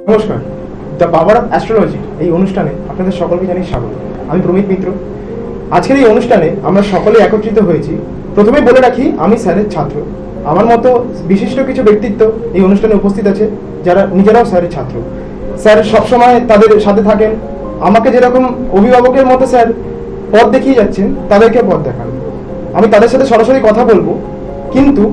নমস্কার, the power of astrology এই অনুষ্ঠানে আপনাদের সকলকে জানাই স্বাগত। আমি প্রমিত মিত্র। আজকের এই অনুষ্ঠানে আমরা সকলে একত্রিত হয়েছি। প্রথমে বলে রাখি, আমি স্যারের ছাত্র। আমার মতো বিশিষ্ট কিছু ব্যক্তিত্ব এই অনুষ্ঠানে উপস্থিত আছে, যারা নিজেরাও স্যারের ছাত্র। স্যার সবসময় তাদের সাথে থাকেন। আমাকে যেরকম অভিভাবকের মতো স্যার পথ দেখিয়ে যাচ্ছেন, তাদেরকে পথ দেখান। আমি তাদের সাথে সরাসরি কথা বলব, কিন্তু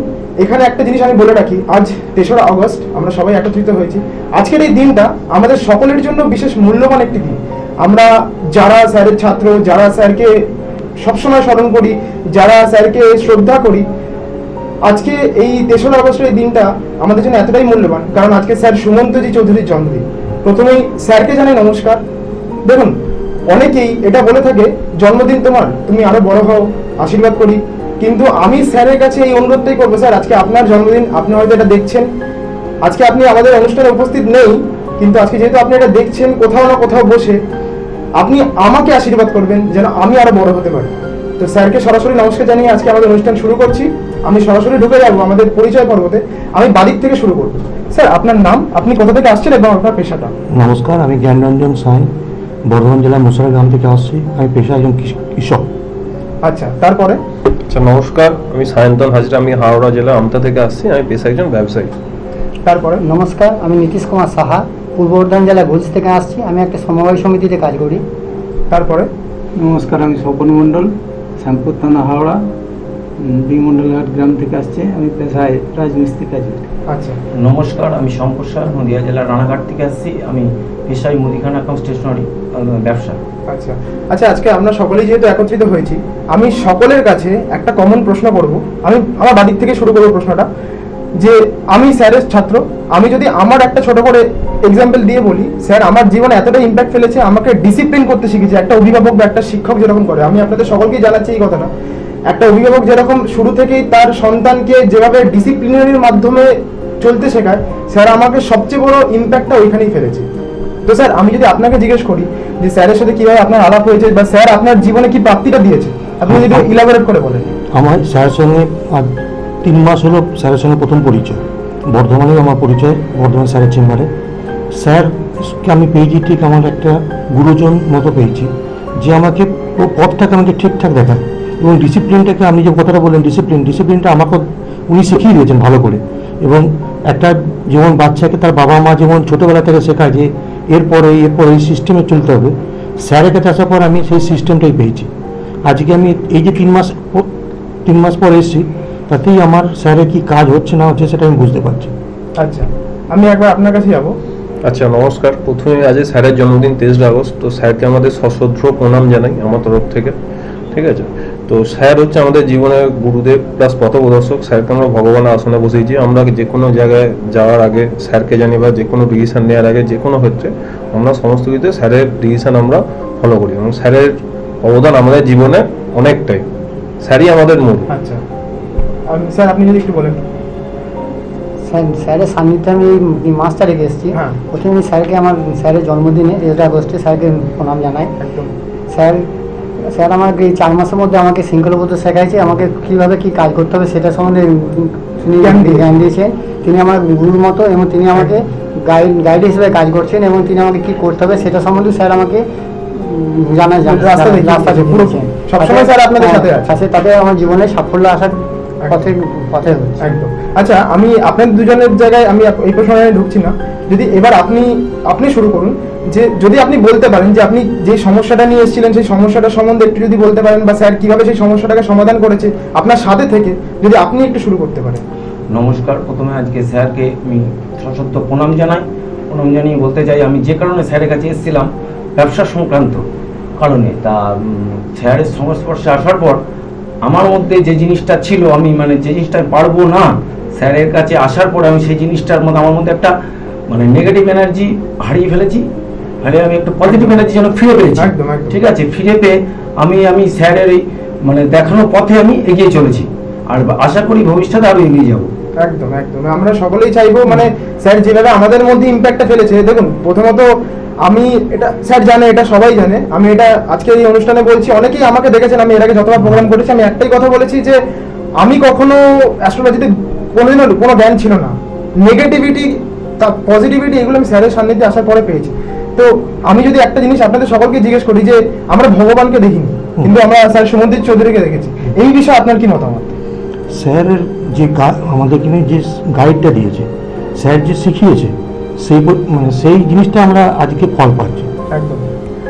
এখানে একটা জিনিস আমি বলে রাখি, আজ তেসরা আগস্ট আমরা সবাই একত্রিত হয়েছি। আজকের এই দিনটা আমাদের সকলের জন্য বিশেষ মূল্যবান একটি দিন। আমরা যারা স্যারের ছাত্র, যারা স্যারকে সবসময় স্মরণ করি, যারা স্যারকে শ্রদ্ধা করি, আজকে এই তেসরা আগস্টের এই দিনটা আমাদের জন্য এতটাই মূল্যবান। কারণ আজকে স্যার সুমন্তজি চৌধুরীর জন্মদিন। প্রথমেই স্যারকে জানাই নমস্কার। দেখুন, অনেকেই এটা বলে থাকে, জন্মদিন তোমার, তুমি আরও বড় হও, আশীর্বাদ করি। কিন্তু আমি স্যারের কাছে এই অনুরোধটাই করব স্যার আজকে আপনার জন্মদিন আপনি হয়তো এটা দেখছেন। আজকে আপনি আমাদের অনুষ্ঠানে উপস্থিত নেই কিন্তু আজকে যেহেতু আপনি এটা দেখছেন কোথাও না কোথাও বসে আপনি আমাকে আশীর্বাদ করবেন যেন আমি আরও বড় হতে পারি। তো স্যারকে সরাসরি নমস্কার জানিয়ে আজকে আমাদের অনুষ্ঠান শুরু করছি। আমি সরাসরি ঢুকে যাব আমাদের পরিচয় পর্বতে। আমি বাদিক থেকে শুরু করব। স্যার আপনার নাম? আপনি কোথা থেকে আসছেন এবং আপনার পেশাটা? নমস্কার আমি জ্ঞানরঞ্জন সাঁই বর্ধমান জেলার মুসারা গ্রাম থেকে আসছি। আমি পেশা একজন কৃষ- কৃষক। আচ্ছা তারপরে? আচ্ছা নমস্কার। আমি সায়ন্তন হাজরা আমি হাওড়া জেলা আমতা থেকে আসছি। আমি পেশা একজন ব্যবসায়ী। তারপরে নমস্কার আমি নীতিশ কুমার সাহা পূর্ব বর্ধমান জেলা গুলস থেকে আসছি। আমি একটা সমবায় সমিতিতে কাজ করি। তারপরে নমস্কার আমি স্বপন মণ্ডল শ্যামপুর থানা হাওড়া। বিমণ্ডলঘাট গ্রাম থেকে আসছে। আমি পেশায় রাজমিস্ত্রি কাজ করি। আচ্ছা। নমস্কার আমি শঙ্কর সার নদিয়া জেলার রানাঘাট থেকে আসছি। আমি পেশায় মুদিখানা কাম স্টেশনারি ব্যবসা। আচ্ছা। আচ্ছা আজকে আমরা সকলেই যেহেতু একত্রিত হয়েছি আমি সকলের কাছে একটা কমন প্রশ্ন করব। আমি আমার বাড়ির থেকে শুরু করব প্রশ্নটা। যে আমি স্যারের ছাত্র আমি যদি আমার একটা ছোট করে এক্সাম্পল দিয়ে বলি স্যার আমার জীবনে এতটা ইম্প্যাক্ট ফেলেছে আমাকে ডিসিপ্লিন করতে শিখেছে একটা অভিভাবক বা একটা শিক্ষক যেরকম করে। আমি আপনাদের সকলকেই জানাচ্ছি এই কথাটা। একটা অভিভাবক যেরকম শুরু থেকেই তার সন্তানকে যেভাবে ডিসিপ্লিনারির মাধ্যমে চলতে শেখায় স্যার আমাকে সবচেয়ে বড় ইম্প্যাক্টটা ওইখানেই ফেলেছে। তো স্যার আমি যদি আপনাকে জিজ্ঞেস করি যে স্যারের সাথে কীভাবে আপনার আলাপ হয়েছে বা স্যার আপনার জীবনে কি প্রাপ্তিটা দিয়েছে আপনি যদি ইলাবোরেট করে বলেন। আমার স্যারের সঙ্গে তিন মাস হলো স্যারের সঙ্গে প্রথম পরিচয়। বর্ধমানেই আমার পরিচয় বর্ধমান স্যারের চেম্বারে। স্যারকে আমি পেয়েছি ঠিক আমার একটা গুরুজন মতো পেয়েছি যে আমাকে ও পথটাকে আমাকে ঠিকঠাক দেখায়। এবং ডিসিপ্লিনটাকে আপনি যে কথাটা বললেন ডিসিপ্লিন ডিসিপ্লিনটা আমাকে উনি শিখিয়ে দিয়েছেন ভালো করে। এবং একটা যেমন বাচ্চাকে তার বাবা মা যেমন ছোটোবেলা থেকে শেখায় যে এরপরে এরপর এই সিস্টেমে চলতে হবে। স্যারের কাছে আসার পর আমি সেই সিস্টেমটাই পেয়েছি। আজকে আমি এই যে তিন মাস তিন মাস পর এসেছি তাতেই আমার স্যারের কি কাজ হচ্ছে না হচ্ছে সেটা আমি বুঝতে পারছি। আচ্ছা আমি একবার আপনার কাছে যাব। আচ্ছা নমস্কার। প্রথমে আজ স্যারের জন্মদিন তেইশে আগস্ট। তো স্যারকে আমাদের সশ্রদ্ধ প্রণাম জানাই আমার তরফ থেকে। ঠিক আছে? তো স্যার হচ্ছে আমাদের জীবনের গুরুদেব প্লাস পথপ্রদর্শক স্যারকে আমরা ভগবানের আসনে বসিয়েছি। আমরা যে কোনো জায়গায় যাওয়ার আগে স্যারকে জানি বা যে কোনো ডিসিশন নেওয়ার আগে যে কোনো ক্ষেত্রে আমরা সমস্ত কিছুতে স্যারের ডিসিশন আমরা ফলো করি এবং স্যারের অবদান আমাদের জীবনে অনেকটাই। স্যারই আমাদের মূল। আচ্ছা। স্যার আপনি যদি একটু বলেন। স্যার- স্যারের সান্নিধ্যে আমি এই রেখে এসেছি। হ্যাঁ। প্রথমে স্যারকে আমার স্যারের জন্মদিনে তেসরা আগস্টে স্যারকে প্রণাম জানাই। স্যার স্যার আমাকে এই চার মাসের মধ্যে আমাকে শৃঙ্খলাবদ্ধ শেখাইছে আমাকে কীভাবে কী কাজ করতে হবে সেটা সম্বন্ধে তিনি জ্ঞান দিয়েছেন। তিনি আমার গুরুর মতো এবং তিনি আমাকে গাইড গাইড হিসেবে কাজ করছেন এবং তিনি আমাকে কী করতে হবে সেটা সম্বন্ধে স্যার আমাকে জানা রাস্তা। দেখিয়েছেন। সবসময় স্যার আপনাদের হ্যাঁ, সাথে আছে। তাতে আমার জীবনে সাফল্য আসার পথে পথে একদম আচ্ছা আমি আপনার দুজনের জায়গায় আমি এই প্রশ্নে ঢুকছি না যদি এবার আপনি আপনি শুরু করুন যে যদি আপনি বলতে পারেন যে আপনি যে সমস্যাটা নিয়ে এসেছিলেন, সেই সমস্যাটা সম্বন্ধে একটু যদি বলতে পারেন বা স্যার কীভাবে সেই সমস্যাটাকে সমাধান করেছে আপনার সাথে থেকে যদি আপনি একটু শুরু করতে পারেন। নমস্কার। প্রথমে আজকে স্যারকে আমি সশব্দ প্রণাম জানাই। প্রণাম জানিয়ে বলতে চাই, আমি যে কারণে স্যারের কাছে এসেছিলাম, ব্যবসা সংক্রান্ত কারণে। তা স্যারের সংস্পর্শে আসার পর আমার মধ্যে যে জিনিসটা ছিল, আমি মানে যে জিনিসটা পারব না, স্যারের কাছে আসার পর আমি সেই জিনিসটার মধ্যে, আমার মধ্যে একটা মানে নেগেটিভ এনার্জি হারিয়ে ফেলেছি। ফলে আমি একটা পজিটিভ এনার্জি যেন ফিরে পেয়েছি। ঠিক আছে? ফিরে পেয়ে আমি আমি স্যারের এই মানে দেখানোর পথে আমি এগিয়ে চলেছি। আর আশা করি ভবিষ্যতে আরও এগিয়ে যাব। একদম একদম। আমরা সকলেই চাইব মানে স্যার যেভাবে আমাদের মধ্যে ইম্প্যাক্টটা ফেলেছে দেখুন প্রথমত আমি এটা স্যার জানে এটা সবাই জানে। আমি এটা আজকের এই অনুষ্ঠানে বলছি অনেকেই আমাকে দেখেছেন আমি এর আগে যতবার প্রোগ্রাম করেছি আমি একটাই কথা বলেছি যে আমি কখনো অ্যাস্ট্রোলজিতে কোনোদিনও কোনো জ্ঞান ছিল না। নেগেটিভিটি তা পজিটিভিটি এগুলো আমি স্যারের সান্নিধ্যে আসার পরে পেয়েছি। তো আমি যদি একটা জিনিস আপনাদের সকলকে জিজ্ঞেস করি যে আমরা ভগবানকে দেখিনি কিন্তু আমরা স্যার সুমন্দির চৌধুরীকে দেখেছি এই বিষয়ে আপনার কি মতামত? স্যারের যে আমাদেরকে নিয়ে যে গাইডটা দিয়েছে স্যার যে শিখিয়েছে সেই মানে সেই জিনিসটা আমরা আজকে ফল পাচ্ছি। একদম।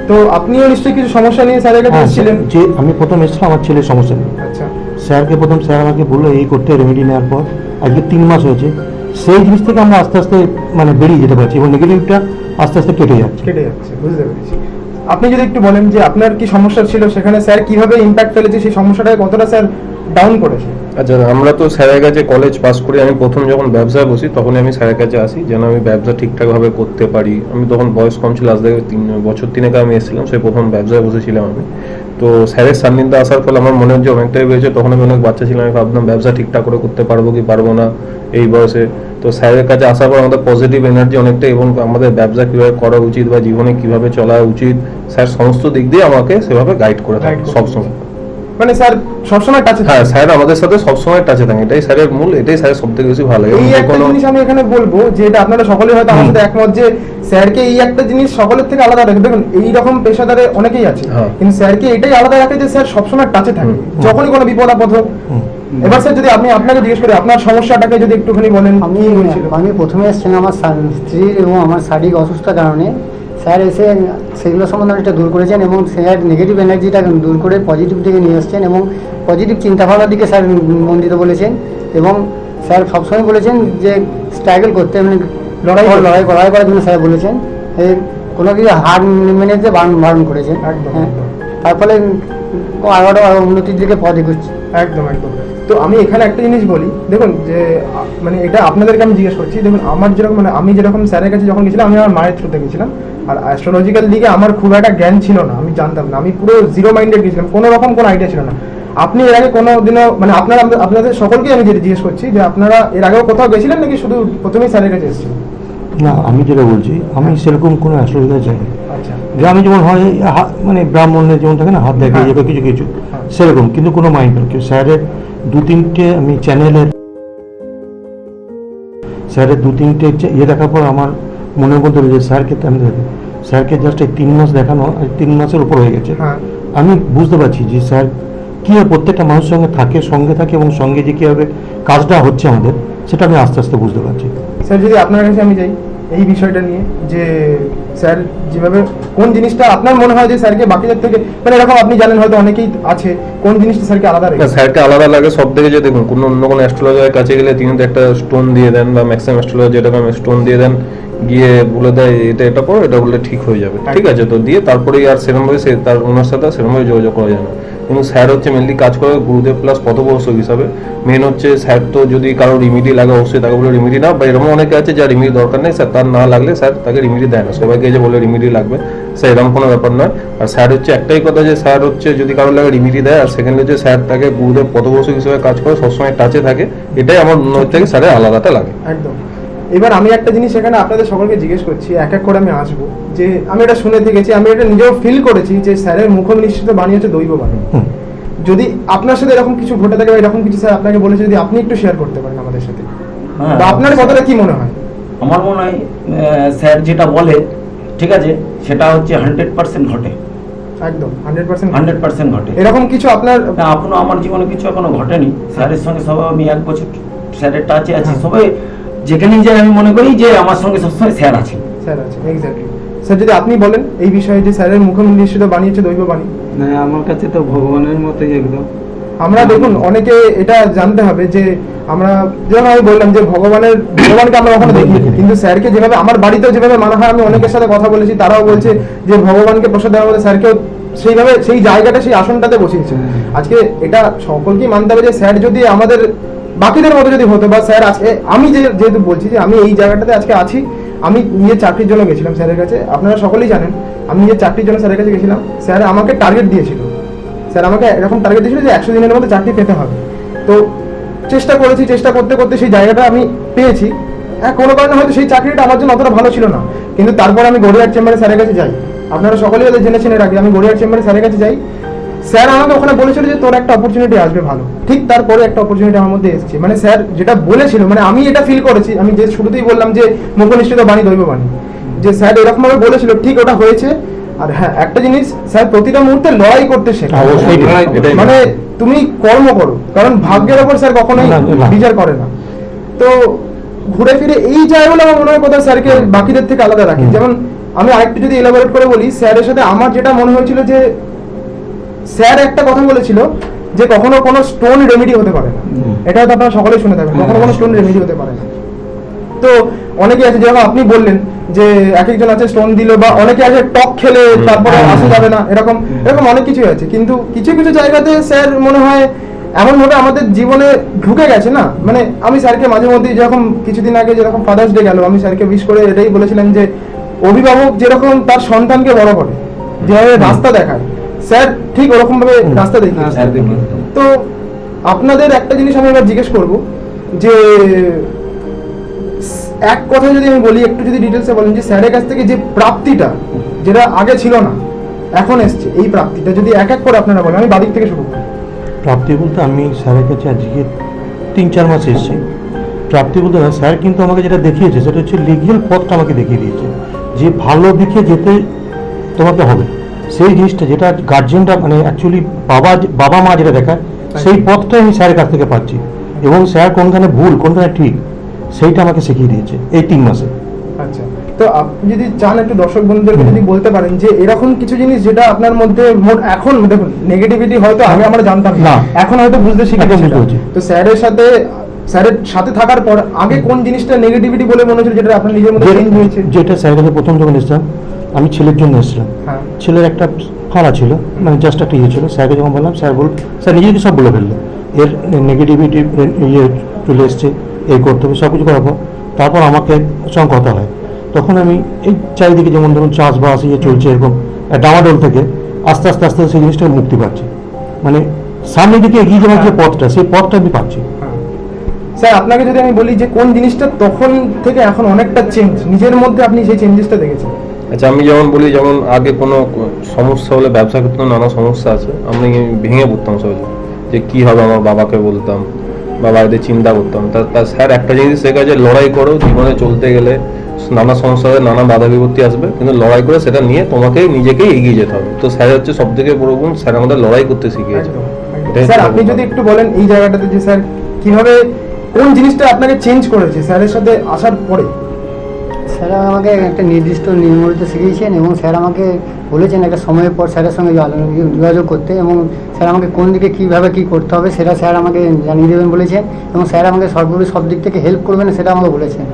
তো আপনিও নিশ্চয়ই কিছু সমস্যা নিয়ে স্যারের কাছে হ্যাঁ, এসেছিলেন? যে আমি প্রথম এসেছিলাম আমার ছেলের সমস্যা নিয়ে। আচ্ছা। স্যারকে প্রথম স্যার আমাকে বলল এই করতে রেমেডি নেওয়ার পর আজকে তিন মাস হয়েছে। সেই জিনিস থেকে আমরা আস্তে আস্তে মানে বেরিয়ে যেতে পারছি এবং নেগেটিভটা আস্তে আস্তে কেটে যাচ্ছে। কেটে যাচ্ছে, বুঝতে পেরেছি। আপনি যদি একটু বলেন যে আপনার কি সমস্যা ছিল সেখানে স্যার কীভাবে ইম্প্যাক্ট ফেলেছে, সেই সমস্যাটাকে কতটা স্যার ডাউন করেছে? আচ্ছা আমরা তো স্যারের কাছে কলেজ পাস করে আমি প্রথম যখন ব্যবসায় বসি তখনই আমি স্যারের কাছে আসি যেন আমি ব্যবসা ঠিকঠাকভাবে করতে পারি। আমি তখন বয়স কম ছিল আজ থেকে তিন বছর তিনেক আমি এসেছিলাম সেই প্রথম ব্যবসায় বসেছিলাম আমি। তো স্যারের সান্নিধ্যে আসার ফলে আমার মনে হচ্ছে অনেকটাই হয়েছে তখন আমি অনেক বাচ্চা ছিলাম আমি ভাবতাম ব্যবসা ঠিকঠাক করে করতে পারব কি পারব না এই বয়সে। তো স্যারের কাছে আসার পর আমাদের পজিটিভ এনার্জি অনেকটাই এবং আমাদের ব্যবসা কীভাবে করা উচিত বা জীবনে কীভাবে চলা উচিত স্যার সমস্ত দিক দিয়ে আমাকে সেভাবে গাইড করে থাকে সবসময়। মানে স্যার সবসময় টাচে হ্যাঁ স্যার আমাদের সাথে সবসময় টাচে থাকে। এটাই স্যারের মূল এটাই স্যারের সব থেকে বেশি ভালো। লাগে এই একটা জিনিস আমি এখানে বলব যে এটা আপনারা সকলেই হয়তো আমার সাথে একমত যে স্যারকে এই একটা জিনিস সকলের থেকে আলাদা রাখে। দেখুন এই রকম পেশাদারে অনেকেই আছে হ্যাঁ। কিন্তু স্যারকে এটাই আলাদা রাখে যে স্যার সবসময় টাচে থাকে। যখনই কোনো বিপদ আপদ হোক। এবার স্যার যদি আপনি আপনাকে জিজ্ঞেস করি আপনার সমস্যাটাকে যদি একটুখানি বলেন আমি প্রথমে এসেছিলাম আমার স্ত্রীর এবং আমার শারীরিক অসুস্থতার কারণে। স্যার এসে সেগুলো সম্বন্ধে অনেকটা দূর করেছেন এবং স্যার নেগেটিভ এনার্জিটা দূর করে পজিটিভ দিকে নিয়ে এসছেন এবং পজিটিভ চিন্তাভাবনার দিকে স্যার মন দিতে বলেছেন এবং স্যার সবসময় বলেছেন যে স্ট্রাগল করতে মানে লড়াই। লড়াই লড়াই করার জন্য স্যার বলেছেন। কোনো কিছু হার মেনে যেতে বারণ বারণ করেছেন। একদম, হ্যাঁ। তার ফলে আরও আরও উন্নতির দিকে পথ এগোচ্ছে। একদম একদম। তো আমি এখানে একটা জিনিস বলি দেখুন যে মানে এটা আপনাদেরকে আমি জিজ্ঞেস করছি দেখুন আমার যেরকম মানে আমি যেরকম স্যারের কাছে যখন গেছিলাম আমি আমার মায়ের থ্রুতে গেছিলাম আর অ্যাস্ট্রোলজিক্যাল দিকে আমার খুব একটা জ্ঞান ছিল না আমি জানতাম না আমি পুরো জিরো মাইন্ডেড গেছিলাম কোনো রকম কোনো আইডিয়া ছিল না। আপনি এর আগে কোনো দিনও মানে আপনারা আপনাদের সকলকে আমি যেটা জিজ্ঞেস করছি যে আপনারা এর আগেও কোথাও গেছিলেন নাকি শুধু প্রথমেই স্যারের কাছে এসেছিলেন? না আমি যেটা বলছি আমি সেরকম কোনো অ্যাস্ট্রোলজার চাই আচ্ছা। গ্রামে যেমন হয় মানে ব্রাহ্মণের যেমন থাকে না হাত দেখে হ্যাঁ। কিছু কিছু হ্যাঁ। সেরকম কিন্তু কোনো মাইন্ড কেউ স্যারের দু তিনটে আমি চ্যানেলের স্যারের দু তিনটে ইয়ে দেখার পর আমার মনের মধ্যে রয়েছে স্যারকে আমি স্যারকে জাস্ট এই তিন মাস দেখানো তিন মাসের উপর হয়ে গেছে। হ্যাঁ। আমি বুঝতে পারছি যে স্যার কীভাবে প্রত্যেকটা মানুষের সঙ্গে থাকে সঙ্গে থাকে এবং সঙ্গে যে কীভাবে কাজটা হচ্ছে আমাদের সেটা আমি আস্তে আস্তে বুঝতে পারছি। স্যার যদি আপনার কাছে আমি যাই এই বিষয়টা নিয়ে যে স্যার যেভাবে কোন জিনিসটা আপনার মনে হয় যে স্যারকে বাকিদের থেকে মানে এরকম আপনি জানেন হয়তো অনেকেই আছে কোন জিনিসটা স্যারকে আলাদা লাগে স্যারকে আলাদা লাগে সব থেকে যে দেখুন কোনো অন্য কোনো অ্যাস্ট্রোলজারের কাছে গেলে তিনি তো একটা স্টোন দিয়ে দেন বা ম্যাক্সিমাম অ্যাস্ট্রোলজার যেরকম স্টোন দিয়ে দেন গিয়ে বলে দেয় এটা এটা করো এটা বললে ঠিক হয়ে যাবে। ঠিক আছে তো দিয়ে তারপরেই আর সেরকমভাবে সে তার ওনার সাথে সেরকমভাবে যোগাযোগ করা যায় না। কিন্তু স্যার হচ্ছে মেনলি কাজ করে গুরুদেব প্লাস পথপ্রদর্শক হিসাবে। মেন হচ্ছে স্যার তো যদি কারও রিমিডি লাগে, অবশ্যই তাকে বলে রিমিডি না বা এরকম অনেকে আছে যার রিমিডি দরকার নেই, স্যার তার না লাগলে স্যার তাকে রিমিডি দেয় না। সবাইকে যে বলে রিমিডি লাগবে, স্যার এরকম কোনো ব্যাপার নয়। আর স্যার হচ্ছে একটাই কথা যে স্যার হচ্ছে যদি কারও লাগে রিমিডি দেয়, আর সেকেন্ড হচ্ছে স্যার তাকে গুরুদেব পথপ্রদর্শক হিসেবে কাজ করে সবসময় টাচে থাকে। এটাই আমার মনে হচ্ছে স্যারের আলাদাটা লাগে। একদম। এবার আমি একটা জিনিস এখানে আপনাদের সকলকে জিজ্ঞেস করছি এক এক করে আমি আসব। যে আমি এটা শুনে থেকেছি আমি এটা নিজেও ফিল করেছি যে স্যারের মুখ নিশ্চিত বাণী হচ্ছে দৈব বাণী। যদি আপনার সাথে এরকম কিছু ঘটে থাকে বা এরকম কিছু স্যার আপনাকে বলেছে যদি আপনি একটু শেয়ার করতে পারেন আমাদের সাথে। হ্যাঁ, বা আপনার কথাটা কি মনে হয়? আমার মনে হয় আহ, স্যার যেটা বলে ঠিক আছে সেটা হচ্ছে হান্ড্রেড পার্সেন্ট ঘটে। একদম হান্ড্রেড পার্সেন্ট হান্ড্রেড পার্সেন্ট ঘটে। এরকম কিছু আপনার না এখনও আমার জীবনে কিছু এখনও ঘটেনি। স্যারের সঙ্গে সবাই আমি এক বছর স্যারের টাচে আছি। হ্যাঁ। সবাই যেখানেই যাই আমি মনে করি যে আমার সঙ্গে সবসময় স্যার আছে স্যার আছে এক্স্যাক্টলি স্যার যদি আপনি বলেন এই বিষয়ে যে স্যারের মুখে নিশ্চিত বাণী হচ্ছে দৈব বাণী। না আমার কাছে তো ভগবানের মতোই একদম। আমরা দেখুন অনেকে এটা জানতে হবে যে আমরা যেমন আমি বললাম যে ভগবানের ভগবানকে আমরা কখনো দেখি কিন্তু স্যারকে যেভাবে আমার বাড়িতেও যেভাবে মানা হয় আমি অনেকের সাথে কথা বলেছি তারাও বলছে যে ভগবানকে প্রসাদ দেওয়ার মধ্যে স্যারকেও সেইভাবে সেই জায়গাটা সেই আসনটাতে বসিয়েছে। আজকে এটা সকলকেই মানতে হবে যে স্যার যদি আমাদের বাকিদের মতো যদি হতো, বা স্যার আজকে, আমি যে, যেহেতু বলছি যে আমি এই জায়গাটাতে আজকে আছি, আমি নিজের চাকরির জন্য গেছিলাম স্যারের কাছে। আপনারা সকলেই জানেন, আমি নিজের চাকরির জন্য স্যারের কাছে গেছিলাম। স্যার আমাকে টার্গেট দিয়েছিল। স্যার আমাকে এরকম টার্গেট দিয়েছিল যে একশো দিনের মধ্যে চাকরি পেতে হবে। তো চেষ্টা করেছি, চেষ্টা করতে করতে সেই জায়গাটা আমি পেয়েছি। হ্যাঁ কোনো কারণে হয়তো সেই চাকরিটা আমার জন্য অতটা ভালো ছিল না। কিন্তু তারপর আমি গড়িয়ার চেম্বারে স্যারের কাছে যাই। আপনারা সকলেই হয়তো জেনেছেন এর আগে, আমি গড়িয়ার চেম্বারে স্যারের কাছে যাই। স্যার আমাকে ওখানে বলেছিল যে তোর একটা অপরচুনিটি আসবে ভালো। ঠিক তারপরে একটা অপরচুনিটি আমার মধ্যে এসেছে। মানে স্যার যেটা বলেছিল মানে আমি এটা ফিল করেছি আমি যে শুরুতেই বললাম যে মুখনিষ্ঠিত বাণী দৈব বাণী। যে স্যার এরকম ভাবে বলেছিল ঠিক ওটা হয়েছে। আর হ্যাঁ একটা জিনিস স্যার প্রতিটা মুহূর্তে লড়াই করতে শেখা মানে তুমি কর্ম করো কারণ ভাগ্যের ওপর স্যার কখনোই। বিচার করে না। তো ঘুরে ফিরে এই জায়গাগুলো আমার মনে হয় কোথাও স্যারকে বাকিদের থেকে আলাদা রাখে। যেমন আমি আরেকটু যদি এলাবোরেট করে বলি স্যারের সাথে আমার যেটা মনে হয়েছিল যে স্যার একটা কথা বলেছিল যে কখনো কোনো স্টোন রেমেডি হতে পারে না। এটা হয়তো আপনারা সকলেই শুনে থাকবেন। কখনো কোনো স্টোন রেমেডি হতে পারে না। তো অনেকে আছে যেরকম আপনি বললেন যে এক একজন আছে স্টোন দিল বা অনেকে আছে টক খেলে তারপরে হুম। আসা যাবে না এরকম এরকম অনেক কিছুই আছে। কিন্তু কিছু কিছু জায়গাতে স্যার মনে হয় এমন ভাবে আমাদের জীবনে ঢুকে গেছে না। মানে আমি স্যারকে মাঝে মধ্যে যেরকম কিছুদিন আগে যেরকম ফাদার্স ডে গেল আমি স্যারকে উইশ করে এটাই বলেছিলাম যে অভিভাবক যেরকম তার সন্তানকে বড় করে যেভাবে রাস্তা দেখায় স্যার ঠিক ওরকম ভাবে রাস্তা দেখিয়ে। তো আপনাদের একটা জিনিস আমি এবার জিজ্ঞেস করব যে এক কথা যদি আমি বলি একটু যদি ডিটেলসে বলেন যে স্যারের কাছ থেকে যে প্রাপ্তিটা যেটা আগে ছিল না এখন এসছে এই প্রাপ্তিটা যদি এক এক করে আপনারা বলেন আমি বাদিক থেকে শুরু করি। প্রাপ্তি বলতে আমি স্যারের কাছে আজকে তিন চার মাস এসেছি। প্রাপ্তি বলতে না স্যার কিন্তু আমাকে যেটা দেখিয়েছে সেটা হচ্ছে লিগেল পথটা আমাকে দেখিয়ে দিয়েছে। যে ভালো দিকে যেতে তোমাকে হবে। সেই জিনিসটা যেটা গার্জেনরা মানে অ্যাকচুয়ালি বাবা বাবা মা যেটা দেখায় সেই পথটাই আমি স্যারের কাছ থেকে পাচ্ছি। এবং স্যার কোনখানে ভুল কোনখানে ঠিক সেইটা আমাকে শিখিয়ে দিয়েছে এই তিন মাসে। আচ্ছা। তো আপনি যদি চান একটু দর্শক বন্ধুদেরকে যদি বলতে পারেন যে এরকম কিছু জিনিস যেটা আপনার মধ্যে মোট এখন দেখুন নেগেটিভিটি হয়তো আগে আমরা জানতাম না। এখন হয়তো বুঝতে শিখেছি। তো স্যারের সাথে স্যারের সাথে থাকার পর আগে কোন জিনিসটা নেগেটিভিটি বলে মনে হচ্ছিল যেটা আপনার নিজের মধ্যে চেঞ্জ হয়েছে? যেটা স্যারের কাছে প্রথম যখন এসেছিলাম আমি ছেলের জন্য এসেছিলাম। হ্যাঁ। ছেলের একটা ফাড়া ছিল মানে জাস্ট একটা ইয়ে ছিল। স্যারকে যখন বললাম স্যার বল স্যার নিজেকে সব বলে ফেলল। এর নেগেটিভিটি ইয়ে চলে এসছে এই করতে হবে সব কিছু করার পর। তারপর আমাকে সঙ্গে কথা হয়। তখন আমি এই চারিদিকে যেমন ধরুন চাষবাস ইয়ে চলছে এরকম ডামাডোল থেকে আস্তে আস্তে আস্তে সেই জিনিসটা মুক্তি পাচ্ছি। মানে সামনের দিকে এগিয়ে যাওয়ার যে পথটা সেই পথটা আমি পাচ্ছি। হ্যাঁ। স্যার আপনাকে যদি আমি বলি যে কোন জিনিসটা তখন থেকে এখন অনেকটা চেঞ্জ নিজের মধ্যে আপনি সেই চেঞ্জেসটা দেখেছেন। আচ্ছা আমি যেমন বলি যেমন আগে কোনো সমস্যা হলে ব্যবসা ক্ষেত্রে নানা সমস্যা আছে। আমি ভেঙে পড়তাম সহজে যে কি হবে আমার বাবাকে বলতাম বা বাড়িতে চিন্তা করতাম। তা তা স্যার একটা জিনিস শেখা যে লড়াই করো জীবনে চলতে গেলে নানা সমস্যা নানা বাধা বিপত্তি আসবে কিন্তু লড়াই করে সেটা নিয়ে তোমাকে নিজেকেই এগিয়ে যেতে হবে। তো স্যার হচ্ছে সব থেকে বড় গুণ স্যার আমাদের লড়াই করতে শিখিয়েছে। স্যার আপনি যদি একটু বলেন এই জায়গাটাতে যে স্যার কীভাবে কোন জিনিসটা আপনাকে চেঞ্জ করেছে স্যারের সাথে আসার পরে? স্যার আমাকে একটা নির্দিষ্ট নিয়মিত শিখিয়েছেন এবং স্যার আমাকে বলেছেন একটা সময়ের পর স্যারের সঙ্গে যোগাযোগ করতে এবং স্যার আমাকে কোন দিকে কীভাবে কী করতে হবে সেটা স্যার আমাকে জানিয়ে দেবেন বলেছেন এবং স্যার আমাকে সর্বোপরি সব দিক থেকে হেল্প করবেন সেটা আমাকে বলেছেন।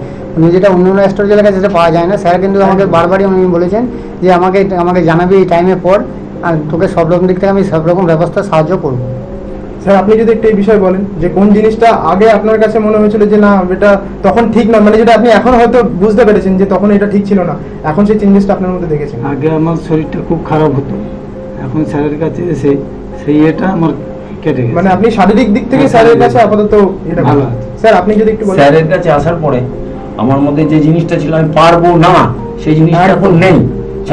যেটা অন্য অন্য স্টোরেজ এলাকায় সেটা পাওয়া যায় না। স্যার কিন্তু আমাকে বারবারই উনি বলেছেন যে আমাকে আমাকে জানাবি এই টাইমের পর, আর তোকে সব রকম দিক থেকে আমি সব রকম ব্যবস্থা সাহায্য করব। স্যার আপনি যদি একটু এই বিষয়ে বলেন যে কোন জিনিসটা আগে আপনার কাছে মনে হয়েছিল যে না এটা তখন ঠিক না মানে যেটা আপনি এখন হয়তো বুঝতে পেরেছেন যে তখন এটা ঠিক ছিল না এখন সেই চেঞ্জেসটা আপনার মধ্যে দেখেছেন? আগে আমার শরীরটা খুব খারাপ হতো। এখন স্যারের কাছে এসে সেই এটা আমার কেটে গেছে। মানে আপনি শারীরিক দিক থেকে হ্যাঁ, স্যারের কাছে আপাতত এটা ভালো। স্যার আপনি যদি একটু বলেন। স্যারের কাছে আসার পরে আমার মধ্যে যে জিনিসটা ছিল আমি পারব না সেই জিনিসটা। এখন নেই।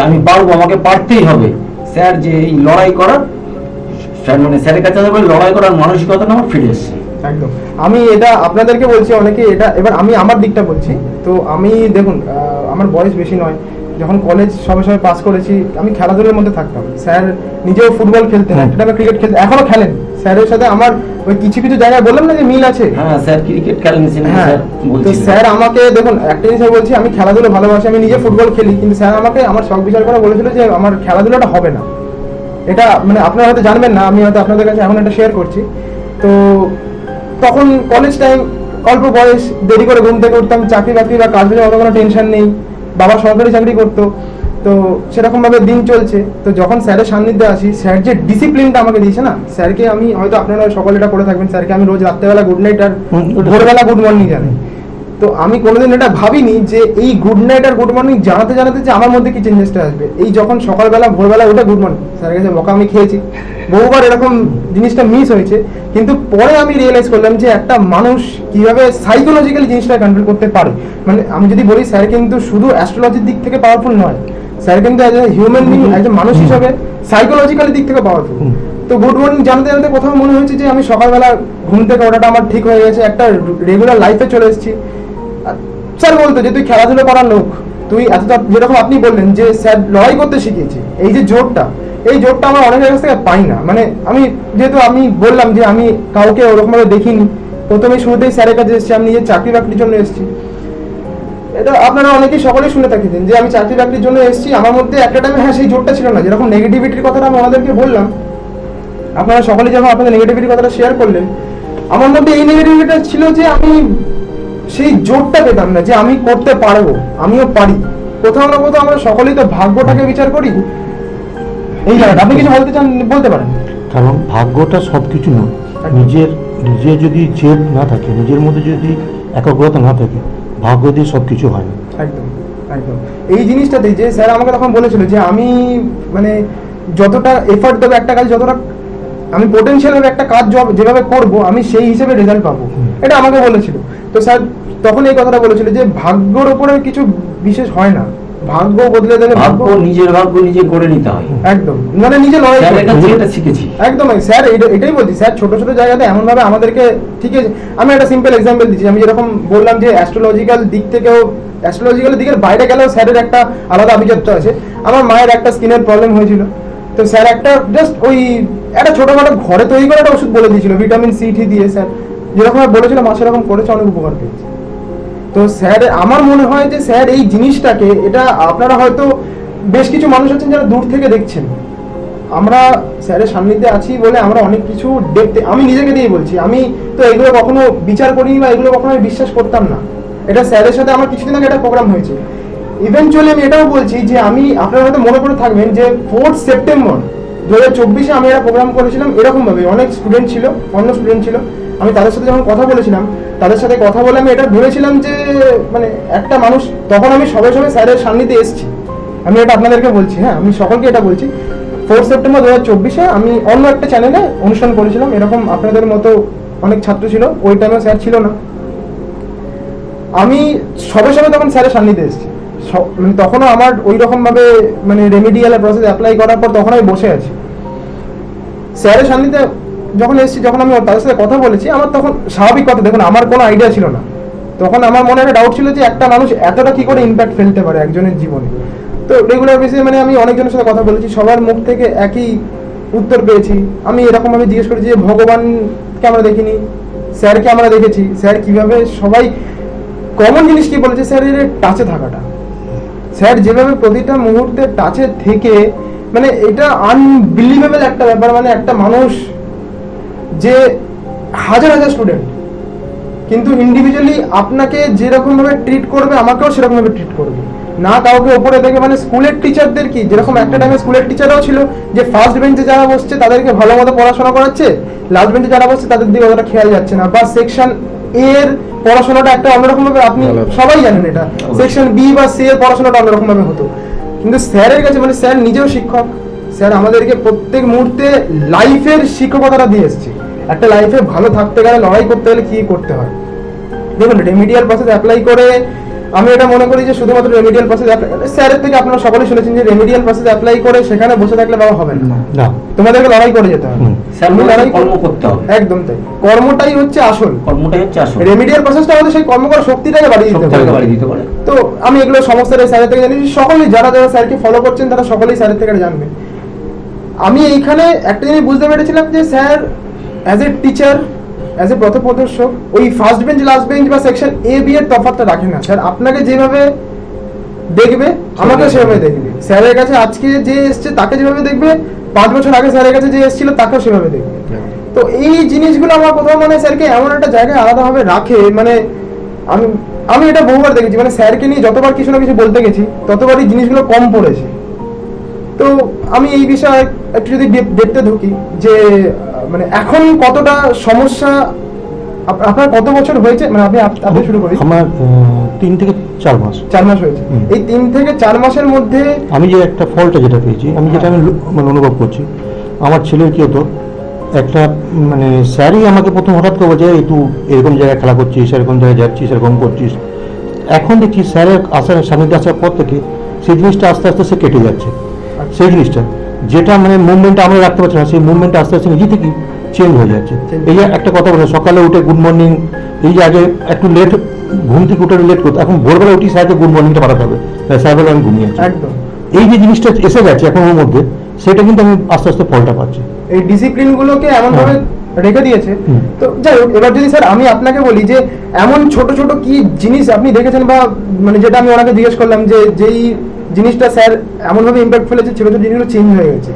আমি পারব আমাকে পারতেই হবে। স্যার যে এই লড়াই করার মানে স্যারের কাছে লড়াই করার মানসিকতাটা আমার ফিরে এসছে। একদম। আমি এটা আপনাদেরকে বলছি অনেকে এটা এবার আমি আমার দিকটা বলছি। তো আমি দেখুন আমার বয়স বেশি নয়। যখন কলেজ সবে সবে পাস করেছি আমি খেলাধুলার মধ্যে থাকতাম। স্যার নিজেও ফুটবল খেলতেন হুম। একটা ক্রিকেট খেলতেন এখনও খেলেন। স্যারের সাথে আমার ওই কিছু কিছু জায়গায় বললাম না যে মিল আছে? হ্যাঁ স্যার ক্রিকেট খেলেন হ্যাঁ। তো স্যার আমাকে দেখুন একটা জিনিস বলছি আমি খেলাধুলো ভালোবাসি আমি নিজে ফুটবল খেলি কিন্তু স্যার আমাকে আমার শখ বিচার করে বলেছিল যে আমার খেলাধুলাটা হবে না। এটা মানে আপনারা হয়তো জানবেন না আমি হয়তো আপনাদের কাছে এখন এটা শেয়ার করছি। তো তখন কলেজ টাইম অল্প বয়স দেরি করে ঘুম থেকে উঠতাম চাকরি বাকরি বা কাজ অত কোনো টেনশন নেই বাবা সরকারি চাকরি করতো। তো সেরকমভাবে দিন চলছে। তো যখন স্যারের সান্নিধ্যে আসি স্যার যে ডিসিপ্লিনটা আমাকে দিয়েছে না স্যারকে আমি হয়তো আপনারা সকলে এটা করে থাকবেন স্যারকে আমি রোজ রাত্রেবেলা গুড নাইট আর ভোরবেলা গুড মর্নিং জানাই। তো আমি কোনোদিন এটা ভাবিনি যে এই গুড নাইট আর গুড মর্নিং জানাতে জানাতে যে আমার মধ্যে কি চেঞ্জেসটা আসবে। এই যখন সকালবেলা ভোরবেলা উঠে গুড মর্নিং স্যারের কাছে বকা আমি খেয়েছি। বহুবার এরকম জিনিসটা মিস হয়েছে। কিন্তু পরে আমি রিয়েলাইজ করলাম যে একটা মানুষ কীভাবে সাইকোলজিক্যালি জিনিসটা কন্ট্রোল করতে পারে। মানে আমি যদি বলি, স্যার কিন্তু শুধু অ্যাস্ট্রোলজির দিক থেকে পাওয়ারফুল নয়। স্যার কিন্তু অ্যাজ এ হিউম্যান বিং একজন মানুষ হিসাবে সাইকোলজিক্যালি দিক থেকে পাওয়ারফুল তো গুড মর্নিং জানতে জানতে কোথাও মনে হয়েছে যে আমি সকালবেলা ঘুম থেকে ওঠাটা আমার ঠিক হয়ে গেছে। একটা রেগুলার লাইফে চলে এসেছি। স্যার বলতো যে, তুই খেলাধুলো করার লোক। তুই এতটা যেরকম আপনি বললেন যে, স্যার লড়াই করতে শিখিয়েছে। এই যে জোরটা, এই জোরটা আমার অনেকের কাছ থেকে পাই না। মানে আমি যেহেতু আমি বললাম যে, আমি কাউকে ওরকমভাবে দেখিনি। প্রথমে শুরুতেই স্যারের কাছে এসেছি, আমি নিজের চাকরি বাকরির জন্য এসেছি। এটা আপনারা অনেকেই সকলেই শুনে থাকেন যে, আমি চাকরি বাকরির জন্য এসেছি। আমার মধ্যে একটা টাইমে হ্যাঁ সেই জোরটা ছিল না। যেরকম নেগেটিভিটির কথাটা আমি ওনাদেরকে বললাম, আপনারা সকলে যখন আপনাদের নেগেটিভিটির কথাটা শেয়ার করলেন, আমার মধ্যে এই নেগেটিভিটিটা ছিল যে, আমি সেই জোরটা পেতাম না যে আমি করতে পারব আমিও পারি। কোথাও না কোথাও আমরা সকলেই তো ভাগ্যটাকে বিচার করি। এই জায়গাটা আপনি কিছু বলতে চান বলতে পারেন। কারণ ভাগ্যটা সব কিছু নয় নিজের নিজের যদি জেদ না থাকে নিজের মধ্যে যদি একাগ্রতা না থাকে ভাগ্য দিয়ে সব কিছু হয় না। একদম একদম। এই জিনিসটাতে যে স্যার আমাকে তখন বলেছিল যে আমি মানে যতটা এফর্ট দেবো একটা কাজ যতটা আমি পোটেনশিয়াল একটা কাজ জব যেভাবে করব আমি সেই হিসেবে রেজাল্ট পাবো। এটা আমাকে বলেছিল। তো স্যার তখন এই কথাটা বলেছিল যে ভাগ্যর ওপরে কিছু বিশেষ হয় না। ভাগ্য বদলে দেবে ভাগ্য নিজের ভাগ্য নিজে গড়ে নিতে হয়। একদম। মানে নিজে লড়াই এটা শিখেছি। একদম স্যার এটাই বলছি স্যার ছোট ছোট জায়গাতে এমন ভাবে আমাদেরকে ঠিক আছে আমি একটা সিম্পল এক্সাম্পল দিচ্ছি। আমি যেরকম বললাম যে অ্যাস্ট্রোলজিক্যাল দিক থেকেও অ্যাস্ট্রোলজিক্যাল দিকের বাইরে গেলেও স্যারের একটা আলাদা আভিজাত্য আছে। আমার মায়ের একটা স্কিনের প্রবলেম হয়েছিল। তো স্যার একটা জাস্ট ওই একটা ছোটখাটো ঘরে তৈরি করে একটা ওষুধ বলে দিয়েছিল ভিটামিন সি টি দিয়ে স্যার। যেরকম আমি বলেছিল মা, সেরকম করেছে অনেক উপকার পেয়েছে তো স্যার, আমার মনে হয় যে স্যার, এই জিনিসটাকে, এটা আপনারা হয়তো বেশ কিছু মানুষ আছেন যারা দূর থেকে দেখছেন। আমরা স্যারের সান্নিধ্যে আছি বলে আমরা অনেক কিছু দেখতে, আমি নিজেকে দিয়ে বলছি, আমি তো এগুলো কখনো বিচার করিনি বা এগুলো কখনো আমি বিশ্বাস করতাম না। এটা স্যারের সাথে আমার কিছুদিন আগে একটা প্রোগ্রাম হয়েছে। ইভেনচুয়ালি আমি এটাও বলছি যে আমি, আপনারা হয়তো মনে করে থাকবেন যে ফোর্থ সেপ্টেম্বর দু হাজার চব্বিশে আমি একটা প্রোগ্রাম করেছিলাম এরকমভাবে। অনেক স্টুডেন্ট ছিল, অন্য স্টুডেন্ট ছিল। আমি তাদের সাথে যখন কথা বলেছিলাম, তাদের সাথে কথা বলে আমি এটা ভেবেছিলাম যে মানে একটা মানুষ, তখন আমি সবাই সবাই স্যারের সান্নিধ্যে এসেছি। আমি এটা আপনাদেরকে বলছি হ্যাঁ আমি সকলকে এটা বলছি। ফোর্থ সেপ্টেম্বর দু হাজার চব্বিশে আমি অন্য একটা চ্যানেলে অনুষ্ঠান করেছিলাম, এরকম আপনাদের মতো অনেক ছাত্র ছিল, ওই টাইমে স্যার ছিল না। আমি সবে সবে তখন স্যারের সান্নিধ্যে এসেছি। মানে তখনও আমার ওই রকমভাবে মানে রেমিডিয়াল প্রসেস অ্যাপ্লাই করার পর তখন আমি বসে আছি। স্যারের সান্নিধ্যে যখন এসেছি, যখন আমি তাদের সাথে কথা বলেছি, আমার তখন স্বাভাবিক কথা, দেখুন, আমার কোনো আইডিয়া ছিল না। তখন আমার মনে একটা ডাউট ছিল যে একটা মানুষ এতটা কী করে ইম্প্যাক্ট ফেলতে পারে একজনের জীবনে। তো রেগুলার বেসিসে মানে আমি অনেকজনের সাথে কথা বলেছি, সবার মুখ থেকে একই উত্তর পেয়েছি। আমি এরকমভাবে জিজ্ঞেস করেছি যে ভগবানকে আমরা দেখিনি স্যারকে আমরা দেখেছি, স্যার কীভাবে সবাই কমন জিনিস কি বলেছে? স্যারের টাচে থাকাটা। স্যার, যেভাবে প্রতিটা মুহূর্তে টাচে থেকে মানে এটা আনবিলিভেবল একটা ব্যাপার মানে একটা মানুষ যে হাজার হাজার স্টুডেন্ট কিন্তু ইন্ডিভিজুয়ালি আপনাকে যেরকম ভাবে ট্রিট করবে আমাকেও সেরকম ভাবে ট্রিট করবে। না কাউকে ওপরে দেখে মানে স্কুলের টিচারদের কি? যেরকম একটা টাইমে স্কুলের টিচারও ছিল যে ফার্স্ট বেঞ্চে যারা বসছে তাদেরকে ভালো মতো পড়াশোনা করাচ্ছে লাস্ট বেঞ্চে যারা বসছে তাদের দিকে অতটা খেয়াল যাচ্ছে না। বা সেকশন এর পড়াশোনাটা একটা অন্যরকম ভাবে আপনি সবাই জানেন এটা। সেকশন বি বা সি এর পড়াশোনাটা অন্যরকম ভাবে হতো। কিন্তু স্যারের কাছে মানে স্যার নিজেও শিক্ষক। স্যার আমাদেরকে প্রত্যেক মুহূর্তে লাইফের শিক্ষকতাটা দিয়ে এসছে। একটা লাইফে ভালো থাকতে গেলে লড়াই করতে গেলে কি করতে হয়? দেখুন রেমিডিয়াল প্রসেস অ্যাপ্লাই করে আমি এটা মনে করি যে শুধুমাত্র রেমিডিয়াল প্রসেস স্যারের থেকে আপনারা সকলেই শুনেছেন যে রেমিডিয়াল প্রসেস অ্যাপ্লাই করে সেখানে বসে থাকলে বাবা হবে না। তোমাদেরকে লড়াই করে যেতে হবে। স্যার লড়াই কর্ম করতে হবে। একদম তাই। কর্মটাই হচ্ছে আসল। কর্মটাই হচ্ছে আসল। রেমিডিয়াল প্রসেসটা আমাদের সেই কর্ম করার শক্তিটাকে বাড়িয়ে দিতে পারে। তো আমি এগুলো সমস্ত স্যারের থেকে জানি সকলেই যারা যারা স্যারকে ফলো করছেন তারা সকলেই স্যারের থেকে এটা জানবেন আমি এইখানে একটা জিনিস বুঝতে পেরেছিলাম যে sir as a teacher as a পথপ্রদর্শক ওই ফার্স্ট বেঞ্চ লাস্ট বেঞ্চ বা সেকশন এ বি এর তফাৎটা রাখে না। স্যার আপনাকে যেভাবে দেখবে আমাকে সেভাবে দেখবে। স্যারের কাছে আজকে যে এসছে তাকে যেভাবে দেখবে পাঁচ বছর আগে স্যারের কাছে যে এসেছিল তাকেও সেভাবে দেখবে। তো এই জিনিসগুলো আমার কোথাও মানে স্যারকে এমন একটা জায়গায় আলাদাভাবে রাখে মানে আমি আমি এটা বহুবার দেখেছি। মানে স্যারকে নিয়ে যতবার কিছু না কিছু বলতে গেছি ততবারই জিনিসগুলো কম পড়েছে। তো আমি এই বিষয়ে একটু যদি দেখতে ঢুকি যে মানে এখন কতটা সমস্যা আপনার কত বছর হয়েছে? মানে আপনি আপনি শুরু করি আমার তিন থেকে চার মাস। চার মাস হয়েছে। এই তিন থেকে চার মাসের মধ্যে আমি যে একটা ফলটা যেটা পেয়েছি আমি যেটা আমি লু- মানে অনুভব করছি আমার ছেলের কি হতো একটা মানে স্যারই আমাকে প্রথম হঠাৎ করে যে তুই এরকম জায়গায় খেলা করছিস এরকম জায়গায় যাচ্ছিস এরকম করছিস। এখন দেখছি স্যারের আসার সান্নিধ্যে আসার পর থেকে সেই জিনিসটা আস্তে আস্তে সে কেটে যাচ্ছে। সেই জিনিসটা যেটা মানে মুভমেন্টটা আমরা রাখতে পারছি না সেই মুভমেন্টটা আস্তে আস্তে নিজে থেকেই চেঞ্জ হয়ে যাচ্ছে। এই যে একটা কথা বলে সকালে উঠে গুড মর্নিং এই যে আগে একটু লেট ঘুম থেকে উঠে লেট করতো এখন ভোরবেলা উঠি স্যারকে গুড মর্নিংটা পাঠাতে হবে। স্যার বলে আমি ঘুমিয়ে একদম। এই যে জিনিসটা এসে গেছে এখন ওর মধ্যে সেটা কিন্তু আমি আস্তে আস্তে ফলটা পাচ্ছি। এই ডিসিপ্লিন গুলোকে এমন ভাবে রেখে দিয়েছে। তো যাই হোক এবার যদি স্যার আমি আপনাকে বলি যে এমন ছোট ছোট কি জিনিস আপনি দেখেছেন বা মানে যেটা আমি ওনাকে জিজ্ঞেস করলাম যে যেই জিনিসটা স্যার এমন ভাবে ইম্প্যাক্ট ফেলেছে ছোট ছোট জিনিসগুলো চেঞ্জ হয়ে গেছে।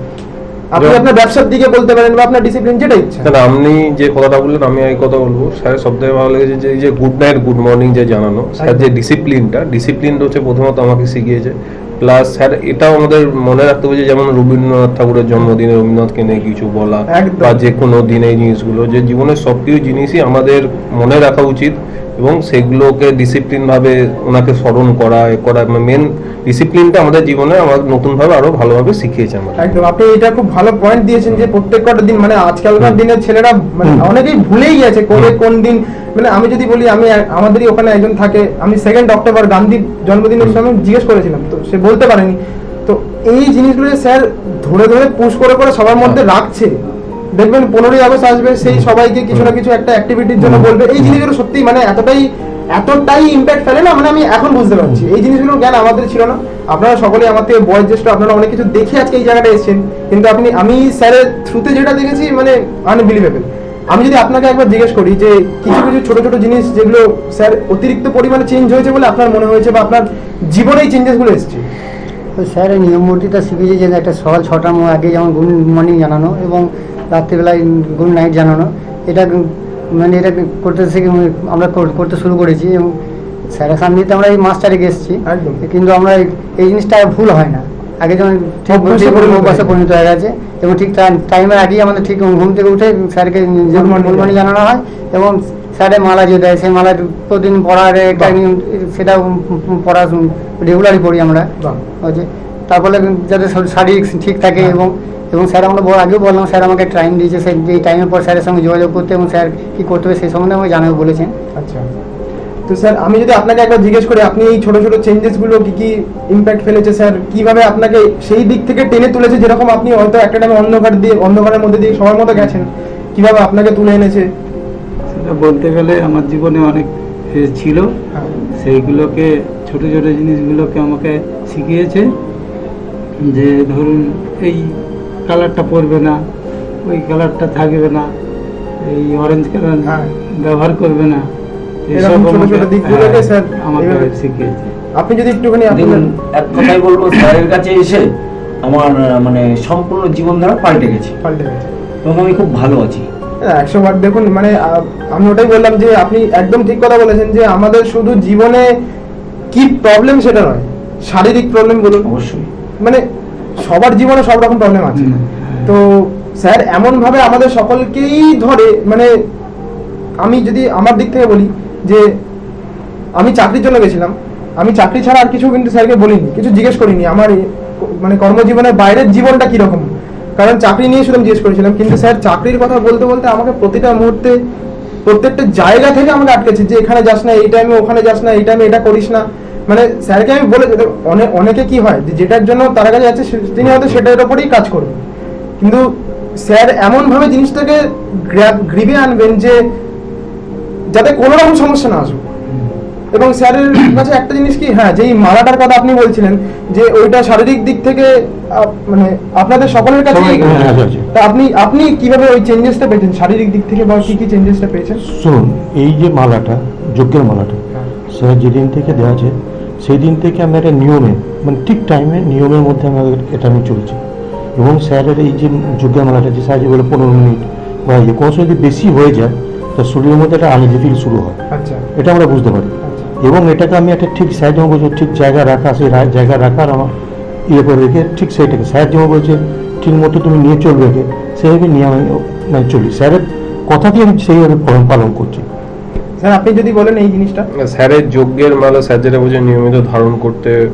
আপনি আপনার ব্যবসার দিকে বলতে পারেন বা আপনার ডিসিপ্লিন যেটা ইচ্ছা। তাহলে আপনি যে কথাটা বললেন আমি এই কথা বলব। স্যার সব থেকে ভালো লেগেছে যে এই যে গুড নাইট গুড মর্নিং যে জানানো স্যার যে ডিসিপ্লিনটা ডিসিপ্লিনটা হচ্ছে প্রথমত আমাকে শিখিয়েছে। প্লাস স্যার এটাও আমাদের মনে রাখতে হবে যে যেমন রবীন্দ্রনাথ ঠাকুরের জন্মদিনে রবীন্দ্রনাথকে নিয়ে কিছু বলা। বা যে কোনো দিনে এই জিনিসগুলো যে জীবনের সব কিছু জিনিসই আমাদের মনে রাখা উচিত। এবং সেগুলোকে ডিসিপ্লিন ভাবে ওনাকে স্মরণ করা এ করা মেন ডিসিপ্লিনটা আমাদের জীবনে আমার নতুনভাবে আরও ভালোভাবে শিখিয়েছে আমাদের। একদম আপনি এটা খুব ভালো পয়েন্ট দিয়েছেন যে প্রত্যেক কটা দিন মানে আজকালকার দিনের ছেলেরা মানে অনেকেই ভুলেই গেছে কবে কোন দিন মানে আমি যদি বলি আমি আমাদেরই ওখানে একজন থাকে আমি সেকেন্ড অক্টোবর গান্ধীর জন্মদিনের সময় জিজ্ঞেস করেছিলাম তো সে বলতে পারেনি। তো এই জিনিসগুলো স্যার ধরে ধরে পুশ করে করে সবার মধ্যে রাখছে। দেখবেন পনেরোই আগস্ট আসবে সেই সবাইকে কিছু না কিছু একটা অ্যাক্টিভিটির জন্য বলবে। এই জিনিসগুলো সত্যি মানে এতটাই এতটাই ইম্প্যাক্ট ফেলে না মানে আমি এখন বুঝতে পারছি। এই জিনিসগুলোর জ্ঞান আমাদের ছিল না। আপনারা সকলেই আমার থেকে বয়োজ্যেষ্ঠ আপনারা অনেক কিছু দেখে আজকে এই জায়গাটা এসেছেন। কিন্তু আপনি আমি স্যারের থ্রুতে যেটা দেখেছি মানে আনবিলিভেবল আমি যদি আপনাকে একবার জিজ্ঞেস করি যে কিছু কিছু ছোট ছোট জিনিস যেগুলো স্যার অতিরিক্ত পরিমাণে চেঞ্জ হয়েছে বলে আপনার মনে হয়েছে বা আপনার জীবনে এই চেঞ্জেসগুলো এসেছে স্যার এই নিয়মমূর্তিটা শিখেছে যে একটা সকাল ছটার আগে যেমন গুড মর্নিং জানানো এবং রাত্রিবেলায় গুড নাইট জানানো। এটা মানে এটা করতে শিখে আমি- আমরা করতে শুরু করেছি এবং স্যারের সামনে তো আমরা এই মাস চারেক এসেছি। কিন্তু আমরা এই- জিনিসটা ভুল হয় না। আগে যেমন ঠিক অভ্যাসে পরিণত হয়ে গেছে এবং ঠিক টাইমের আগেই আমাদের ঠিক ঘুম থেকে উঠে স্যারকে গুড মর্নিং জানানো হয় এবং স্যারের মালা যে দেয়। সেই মালা প্রতিদিন পড়ার একটা সেটা পড়া রেগুলারই পড়ি আমরা। তারপরে যাতে শারীরিক ঠিক থাকে হ্যাঁ। এবং এবং স্যার আমরা আগেও বললাম স্যার আমাকে টাইম দিয়েছে স্যার এই টাইমের পর স্যারের সঙ্গে যোগাযোগ করতে এবং স্যার কী করতে হবে সেই সম্বন্ধে আমাকে জানাবে বলেছেন। আচ্ছা। তো স্যার আমি যদি আপনাকে একবার জিজ্ঞেস করি আপনি এই ছোট ছোট চেঞ্জেসগুলো কি কি ইম্প্যাক্ট ফেলেছে স্যার? কীভাবে আপনাকে সেই দিক থেকে টেনে তুলেছে? যেরকম আপনি হয়তো একটা টাইমে অন্ধকার দিয়ে অন্ধকারের মধ্যে দিয়ে সবার মতো গেছেন। কীভাবে আপনাকে তুলে এনেছে? সেটা বলতে গেলে আমার জীবনে অনেক এ, ছিল। হ্যাঁ। সেইগুলোকে ছোট ছোট জিনিসগুলোকে আমাকে শিখিয়েছে। যে ধরুন এই কালারটা পরবে না ওই কালারটা থাকবে না এই অরেঞ্জ কালার হ্যাঁ। ব্যবহার করবে না। আমাকে- হ্যাঁ, শিখিয়েছে। আপনি যদি একটুখানি এক কথাই বলব স্যারের কাছে এসে আমার মানে সম্পূর্ণ জীবনধারা পাল্টে গেছে। পাল্টে গেছে। এবং আমি খুব ভালো আছি। একশো বার দেখুন মানে আমি ওটাই বললাম যে আপনি একদম ঠিক কথা বলেছেন যে আমাদের শুধু জীবনে কি প্রবলেম সেটা নয় শারীরিক প্রবলেম বলুন। অবশ্যই। মানে সবার জীবনে সব রকম প্রবলেম আছে। তো স্যার এমন ভাবে আমাদের সকলকেই ধরে মানে আমি যদি আমার দিক থেকে বলি যে আমি চাকরির জন্য গেছিলাম আমি চাকরি ছাড়া আর কিছু কিন্তু স্যারকে বলিনি কিছু জিজ্ঞেস করিনি আমার মানে কর্মজীবনের বাইরের জীবনটা কীরকম। কারণ চাকরি নিয়ে শুধু জিজ্ঞেস করেছিলাম কিন্তু স্যার চাকরির কথা বলতে বলতে আমাকে প্রতিটা মুহূর্তে প্রত্যেকটা জায়গা থেকে আমাকে আটকেছে যে এখানে যাস না এই টাইমে ওখানে যাস না এই টাইমে এটা করিস না। মানে স্যারকে আমি বলে অনেক অনেকে কি হয় যে যেটার জন্য তার কাছে যাচ্ছে তিনি হয়তো সেটার ওপরেই কাজ করবেন। কিন্তু স্যার এমনভাবে জিনিসটাকে গ্রিবে আনবেন যে যাতে কোনো রকম সমস্যা না আসুক। এবং স্যারের কাছে একটা জিনিস কি হ্যাঁ যেই মালাটার কথা আপনি বলছিলেন যে ওইটা শারীরিক দিক থেকে মানে আপনাদের সকলের কাছে হ্যাঁ, আছে। তা আপনি আপনি কীভাবে ওই চেঞ্জেসটা পেয়েছেন? শারীরিক দিক থেকে বা কি কি চেঞ্জেসটা পেয়েছেন? শুনুন এই যে মালাটা যজ্ঞের মালাটা স্যার যেদিন থেকে দেওয়া আছে সেই দিন থেকে আমি একটা নিয়মে মানে ঠিক টাইমে নিয়মের মধ্যে আমি এটা আমি চলছি। এবং স্যারের এই যে যজ্ঞের মালাটা যে স্যার বলে পনেরো মিনিট বা ইয়ে কোনো সময় যদি বেশি হয়ে যায় তার শরীরের মধ্যে একটা আনইজি ফিল শুরু হয়। আচ্ছা। এটা আমরা বুঝতে পারি। আচ্ছা। এবং এটাকে আমি একটা ঠিক স্যার যেমন বলছে ঠিক জায়গা রাখা সেই জায়গা রাখার আমার ইয়ে করে রেখে ঠিক সেইটাকে স্যার যেমন বলছে ঠিক মতো তুমি নিয়ে চলবে একে সেইভাবে নিয়ে আমি মানে চলি। স্যারের কথাতেই আমি সেইভাবে পালন করছি। স্যার আপনি যদি বলেন এই জিনিসটা। স্যারের যজ্ঞের মালা স্যার যেটা বলছে নিয়মিত ধারণ করতে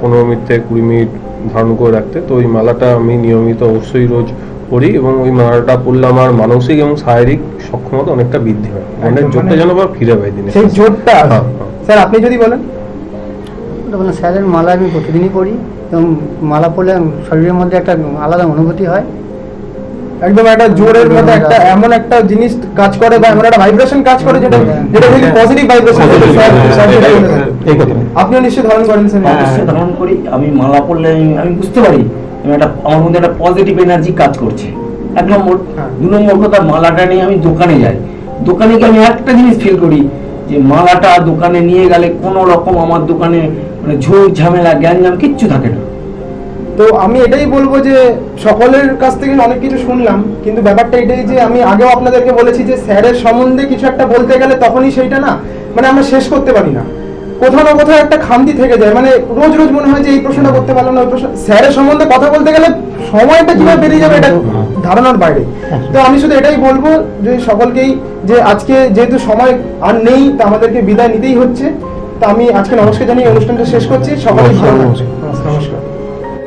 পনেরো মিনিট থেকে কুড়ি মিনিট ধারণ করে রাখতে তো ওই মালাটা আমি নিয়মিত অবশ্যই রোজ পড়ি এবং ওই মালাটা পড়লে আমার মানসিক এবং শারীরিক সক্ষমতা অনেকটা বৃদ্ধি হয়। মানে মানে- যেন আবার ফিরে পাই দিনে। সেই জোরটা। হ্যাঁ, হ্যাঁ। স্যার আপনি যদি বলেন। বললাম স্যারের মালা আমি প্রতিদিনই পড়ি এবং মালা পরলে শরীরের মধ্যে একটা আলাদা অনুভূতি হয়। একদম একটা জোরের মধ্যে একটা এমন একটা জিনিস কাজ করে বা এমন একটা ভাইব্রেশন কাজ করে যেটা যেটা খুবই পজিটিভ ভাইব্রেশন এই কথা। আপনিও নিশ্চয়ই ধারণ করেন স্যার। হ্যাঁ, অবশ্যই ধারণ করি। আমি মালা পড়লে আমি- আমি বুঝতে পারি। আমি একটা আমার মধ্যে একটা পজিটিভ এনার্জি কাজ করছে। এক নম্বর। হ্যাঁ। দু নম্বর কথা মালাটা নিয়ে আমি দোকানে যাই। দোকানে গিয়ে আমি একটা জিনিস ফিল করি যে মালাটা দোকানে নিয়ে গেলে কোনো রকম আমার দোকানে মানে ঝোঁক ঝামেলা গ্যাঞ্জাম কিচ্ছু থাকে না। তো আমি এটাই বলব যে সকলের কাছ থেকে অনেক কিছু শুনলাম কিন্তু ব্যাপারটা এটাই যে আমি আগেও আপনাদেরকে বলেছি যে স্যারের সম্বন্ধে কিছু একটা বলতে গেলে তখনই সেইটা না মানে আমরা শেষ করতে পারি না। কোথাও না কোথাও একটা খামতি থেকে যায় মানে রোজ রোজ মনে হয় যে এই প্রশ্নটা করতে পারলাম না ওই প্রশ্ন স্যারের সম্বন্ধে কথা বলতে গেলে সময়টা কীভাবে বেরিয়ে যাবে এটা ধারণার বাইরে। তো আমি শুধু এটাই বলব যে সকলকেই যে আজকে যেহেতু সময় আর নেই তা আমাদেরকে বিদায় নিতেই হচ্ছে। তো আমি আজকে নমস্কার জানিয়ে অনুষ্ঠানটা শেষ করছি। সকলে ভালো নমস্কার।